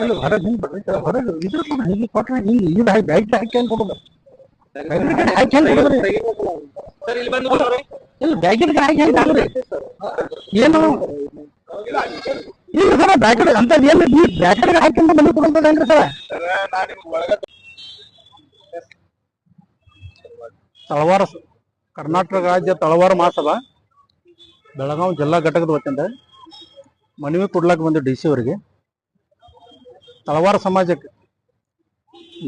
ಅಲ್ಲ ಹಾಕಿ ಹಾಕಿ ಹೆಂಗ್ ಇಲ್ಲಿ ಸರ್ ಅಂತ ಏನು ತಳವಾರ ಕರ್ನಾಟಕ ರಾಜ್ಯ ತಳವಾರ ಮಹಾಸಭಾ, ಬೆಳಗಾವಿ ಜಿಲ್ಲಾ ಘಟಕದ ವತಿಯಿಂದ ಮನವಿ ಕೊಡ್ಲಾಕ ಬಂದು ಡಿ ಸಿ ಅವರಿಗೆ. ತಳವಾರ ಸಮಾಜಕ್ಕೆ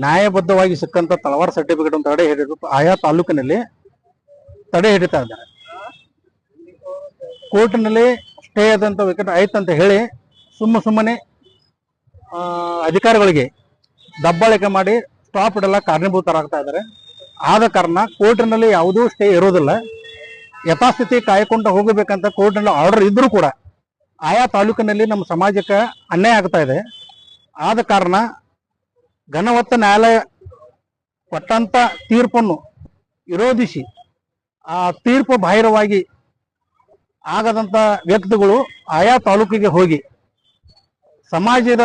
ನ್ಯಾಯಬದ್ಧವಾಗಿ ಸಿಕ್ಕಂತ ತಳವಾರ ಸರ್ಟಿಫಿಕೇಟ್ ಅಂತ ತಡೆ ಹಿಡಿದು ಆಯಾ ತಾಲೂಕಿನಲ್ಲಿ ತಡೆ ಹಿಡಿತಾ ಇದ್ದಾರೆ. ಕೋರ್ಟ್ನಲ್ಲಿ ಸ್ಟೇ ಆದಂತ ವಿಕೆಟ್ ಆಯ್ತು ಅಂತ ಹೇಳಿ ಸುಮ್ಮ ಸುಮ್ಮನೆ ಅಧಿಕಾರಿಗಳಿಗೆ ದಬ್ಬಾಳಿಕೆ ಮಾಡಿ ಸ್ಟಾಪ್ ಇಡಲ್ಲ, ಕಾರಣೀಭೂತರಾಗ್ತಾ ಇದ್ದಾರೆ. ಆದ ಕಾರಣ ಕೋರ್ಟಿನಲ್ಲಿ ಯಾವುದೂ ಸ್ಟೇ ಇರೋದಿಲ್ಲ. ಯಥಾಸ್ಥಿತಿ ಕಾಯ್ಕೊಂಡು ಹೋಗಬೇಕಂತ ಕೋರ್ಟ್ನಲ್ಲಿ ಆರ್ಡರ್ ಇದ್ರೂ ಕೂಡ ಆಯಾ ತಾಲೂಕಿನಲ್ಲಿ ನಮ್ಮ ಸಮಾಜಕ್ಕೆ ಅನ್ಯಾಯ ಆಗ್ತಾ ಇದೆ. ಆದ ಕಾರಣ ಘನವತ್ತ ನ್ಯಾಯಾಲಯ ಕೊಟ್ಟಂತ ತೀರ್ಪನ್ನು ವಿರೋಧಿಸಿ ಆ ತೀರ್ಪು ಬಾಹಿರವಾಗಿ ಆಗದಂತ ವ್ಯಕ್ತಿಗಳು ಆಯಾ ತಾಲೂಕಿಗೆ ಹೋಗಿ ಸಮಾಜದ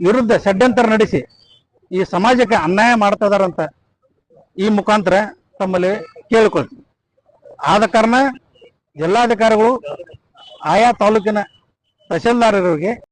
ವಿರುದ್ಧ ಷಡ್ಯಂತರ ನಡೆಸಿ ಈ ಸಮಾಜಕ್ಕೆ ಅನ್ಯಾಯ ಮಾಡ್ತಾ ಇದಾರಂತ ಈ ಮುಖಾಂತರ ತಮ್ಮಲ್ಲಿ ಕೇಳಿಕೊಳ್ತೀವಿ ಆದ ಕಾರಣ ಜಿಲ್ಲಾಧಿಕಾರಿಗಳು ಆಯಾ ತಾಲೂಕಿನ ತಹಶೀಲ್ದಾರರಿಗೆ